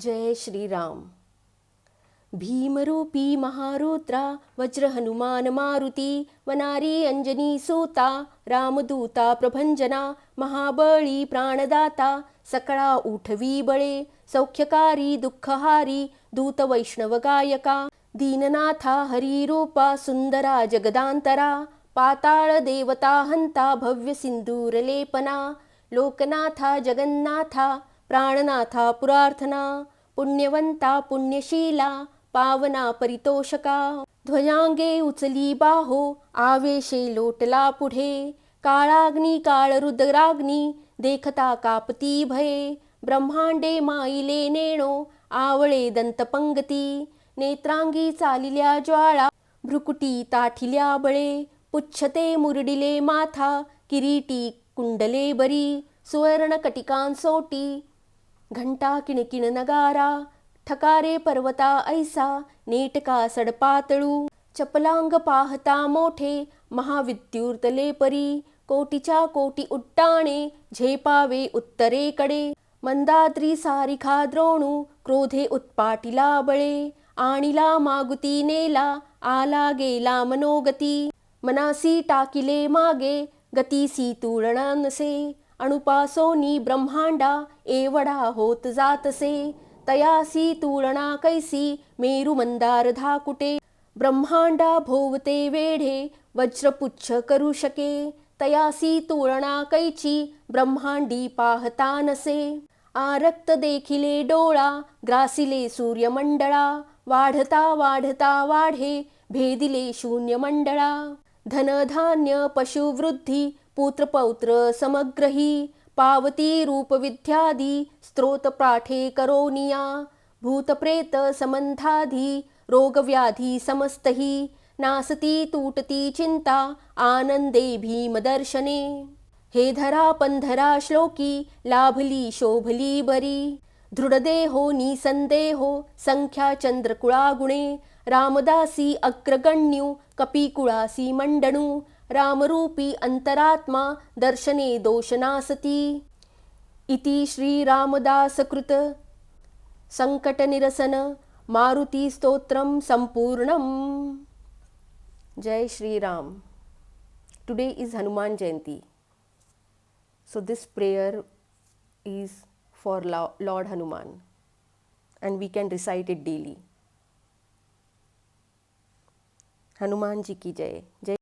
जय श्रीराम। भीमरूपी महारुद्रा वज्रहनुमान मारुती वनारी अंजनी सोता रामदूता प्रभंजना महाबळी प्राणदाता सकळा उठवी बळे सौख्यकारी दुःखहारी दूत वैष्णव गायका दीननाथा हरिरूपा सुंदरा जगदांतरा पाताळ देवता हंता भव्य सिंदूर लेपना लोकनाथा जगन्नाथा प्राणनाथा पुरार्थना पुण्यवंता पुण्यशीला पावना परितोषका। ध्वजांगे उचली बाहो आवेशे लोटला पुढे। काळाग्नी काळ रुद्राग्नी देखता कापती भये। ब्रह्मांडे माईले नेणो आवळे दंतपंगती नेत्रांगी चालिल्या ज्वाळा भ्रुकुटी ताठिल्या बळे। पुच्छते मुरडिले माथा किरीटी कुंडले बरी। सुवर्ण कटिकांसोटी घंटा किणकिण नगारा ठकारे पर्वता ऐसा नेटका सडपातळू चपलांग पाहता मोठे महाविद्युर्तले परी कोटीच्या कोटी उट्टाणे झेपावे उत्तरेकडे मंदाद्री सारिखा द्रोणू क्रोधे उत्पाटिला बळे आणिला मागुती नेला आला गेला मनोगती मनासी टाकिले मागे गतीसी तुळणा नसे अणुपासोनी ब्रह्मांडा एवढा होत जातसे. तयासी तुळणा कैसी मेरू मंदार धाकुटे. ब्रह्मांडा भोवते वेढे वज्रपुच्छ करू शके. तयासी तुळणा कैची ब्रह्मांडी पाहता नसे आरक्त देखिले डोळा ग्रासिले सूर्यमंडळा. वाढता वाढता वाढे भेदिले शून्य मंडळा धनधान्य पशुवृद्धी पुत्रपौत्र समग्रही पावती रूपविद्यादी स्त्रोत करोनिया भूतप्रेत समंधाधी रोगव्याधी समस्तही नासती तुटती चिंता आनंदे भीमदर्शने। हे धरा पंधरा श्लोकी लाभली शोभली बरी। दृढदेहो निसंदेहो संख्या चंद्रकुळागुणे रामदासी अग्रगण्यू कपिकुळासी मंडणू रामरूपी अंतरात्मा दर्शने दोषनासती। इति श्रीरामदासकृत। संकटनिरसन मारुती सम्पूर्णं संपूर्णम। जय Shriram. Today is Hanuman Jayanti so this prayer is for Lo- lord hanuman and we can recite it daily Hanuman ji की जय। जय